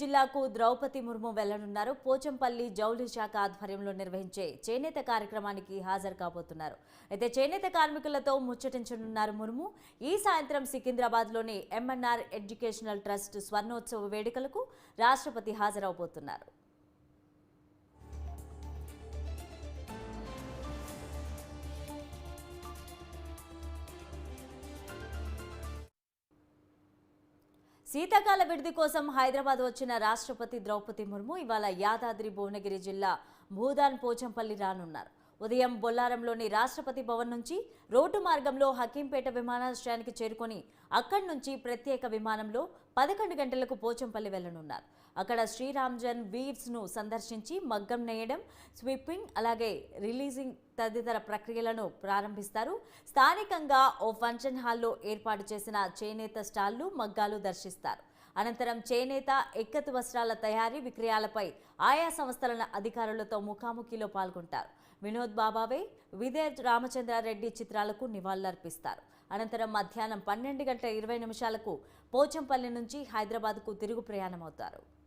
జిల్లాకు ద్రౌపది ముర్ము వెళ్ళనున్నారు. పోచంపల్లి జౌలి శాఖ ఆధ్వర్యంలో నిర్వహించే చేనేత కార్యక్రమానికి హాజరు కాబోతున్నారు. అయితే చేనేత కార్మికులతో ముచ్చటించనున్నారు ముర్ము. ఈ సాయంత్రం సికింద్రాబాద్లోని ఎంఎన్ఆర్ ఎడ్యుకేషనల్ ట్రస్ట్ స్వర్ణోత్సవ వేడుకలకు రాష్ట్రపతి హాజరవబోతున్నారు. శీతాకాల విడిది కోసం హైదరాబాద్ వచ్చిన రాష్ట్రపతి ద్రౌపది ముర్ము ఇవాళ యాదాద్రి భువనగిరి జిల్లా భూదాన్ పోచంపల్లి రానున్నారు. ఉదయం బొల్లారంలోని రాష్ట్రపతి భవన్ నుంచి రోడ్డు మార్గంలో హకీంపేట విమానాశ్రయానికి చేరుకొని అక్కడి నుంచి ప్రత్యేక విమానంలో పదకొండు గంటలకు పోచంపల్లి వెళ్ళనున్నారు అక్కడ శ్రీరామ్జన్ వీవ్స్ను సందర్శించి మగ్గం నేయడం స్వీపింగ్ అలాగే రిలీజింగ్ తదితర ప్రక్రియలను ప్రారంభిస్తారు. స్థానికంగా ఓ ఫంక్షన్ హాల్లో ఏర్పాటు చేసిన చేనేత స్టాళ్ళు మగ్గాలు దర్శిస్తారు. అనంతరం చేనేత ఎక్కతు వస్త్రాల తయారీ విక్రయాలపై ఆయా సంస్థల అధికారులతో ముఖాముఖిలో పాల్గొంటారు. వినోద్ బాబావే విదే రామచంద్రారెడ్డి చిత్రాలకు నివాళులర్పిస్తారు. అనంతరం మధ్యాహ్నం పన్నెండు గంటల ఇరవై నిమిషాలకు పోచంపల్లి నుంచి హైదరాబాద్కు తిరుగు ప్రయాణమవుతారు.